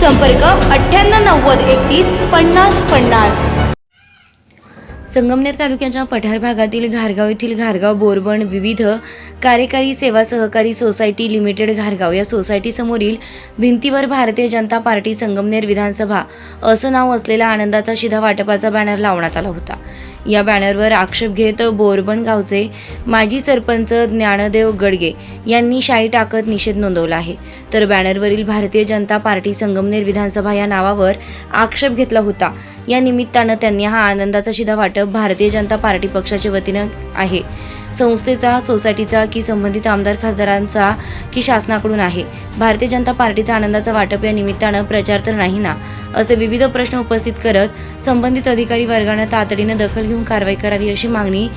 संपर्क अठ्ठ्याण्णव नव्वद एकतीस पन्नास पन्नास. संगमनेर तालुक्याच्या पठार भागातील घारगाव येथील घारगाव बोरबण विविध कार्यकारी सेवा सहकारी सोसायटी लिमिटेड घारगाव या सोसायटीसमोरील भिंतीवर भारतीय जनता पार्टी संगमनेर विधानसभा असं नाव असलेला आनंदाचा शिधा वाटपाचा बॅनर लावण्यात आला होता. या बॅनरवर आक्षेप घेत बोरबण गावचे माजी सरपंच ज्ञानदेव गडगे यांनी शाई टाकत निषेध नोंदवला आहे. तर बॅनरवरील भारतीय जनता पार्टी संगमनेर विधानसभा या नावावर आक्षेप घेतला होता. या निमित्तानं त्यांनी हा आनंदाचा शिधा वाटप भारतीय जनता पार्टी पक्षाच्या वतीनं आहे. संस्थेचा सोसायटीचा की संबंधित आमदार खासदारांचा की शासनाकडून आहे. भारतीय जनता पार्टीचा आनंदाचा वाटप या निमित्तानं प्रचार तर नाही ना असे विविध प्रश्न उपस्थित करत संबंधित अधिकारी वर्गानं तातडीनं दखल घेऊन कारवाई करावी अशी मागणी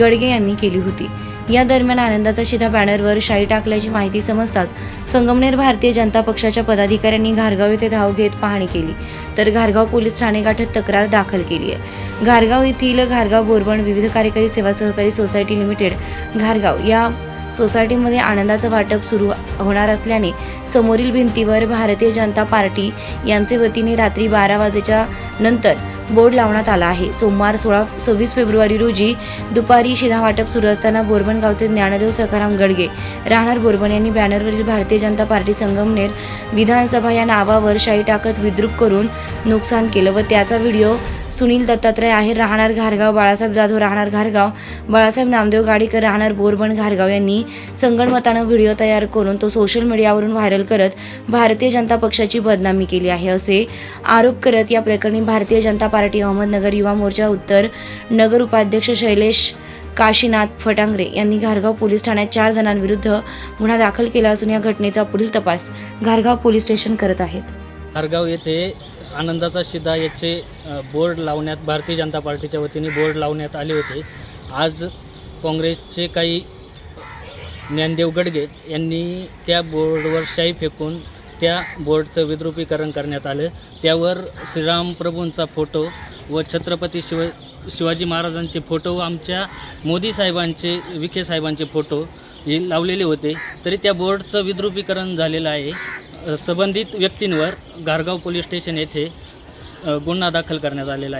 गडगे यांनी केली होती. या दरम्यान आनंदाचा शिधा बॅनरवर शाई टाकल्याची माहिती समजताच संगमनेर भारतीय जनता पक्षाच्या पदाधिकाऱ्यांनी घारगाव येथे धाव घेत पाहणी केली. तर घारगाव पोलीस ठाणे गाठत तक्रार दाखल केली आहे. घारगाव येथील घारगाव बोरबण विविध कार्यकारी सेवा सहकारी सोसायटी लिमिटेड घारगाव या सोसायटीमध्ये आनंदाचं वाटप सुरू होणार असल्याने समोरील भिंतीवर भारतीय जनता पार्टी यांचे वतीने रात्री बारा वाजेच्या नंतर बोर्ड लावण्यात आला आहे. सोमवार सोळा सव्वीस फेब्रुवारी रोजी दुपारी शिधा वाटप सुरू असताना बोरबण गावचे ज्ञानदेव सखाराम गडगे राहणार बोरबण यांनी बॅनरवरील भारतीय जनता पार्टी संगमनेर विधानसभा या नावावर शाई टाकत विद्रूप करून नुकसान केलं व त्याचा व्हिडिओ सुनील दत्तात्रय आहे राहणार घारगाव बाळासाहेब जाधव राहणार घारगाव. बाळासाहेब नामदेव गाडीकर राहणार बोरबण घारगाव यांनी संगणमतानं व्हिडिओ तयार करून तो सोशल मीडियावरून व्हायरल करत भारतीय जनता पक्षाची बदनामी केली आहे असे आरोप करत या प्रकरणी भारतीय जनता पार्टी अहमदनगर युवा मोर्चा उत्तर नगर उपाध्यक्ष शैलेश काशीनाथ फटांगरे यांनी घारगाव पोलीस ठाण्यात चार जणांविरुद्ध गुन्हा दाखल केला असून या घटनेचा पुढील तपास घारगाव पोलीस स्टेशन करत आहेत. घारगाव येथे आनंदाचा शिदा याचे बोर्ड लावण्यात भारतीय जनता पार्टीच्या वतीने बोर्ड लावण्यात आले होते. आज काँग्रेसचे काही ज्ञानदेव गडगे यांनी त्या बोर्डवर शाई फेकून त्या बोर्डचं विद्रुपीकरण करण्यात आलं. त्यावर श्रीराम प्रभूंचा फोटो व छत्रपती शिव शिवाजी महाराजांचे फोटो व आमच्या मोदी साहेबांचे विखे साहेबांचे फोटो हे लावलेले होते. तरी त्या बोर्डचं विद्रुपीकरण झालेलं आहे. संबंधित व्यक्तींवर गारगाव पोलीस स्टेशन येथे गुन्हा दाखल करण्यात आलेला आहे.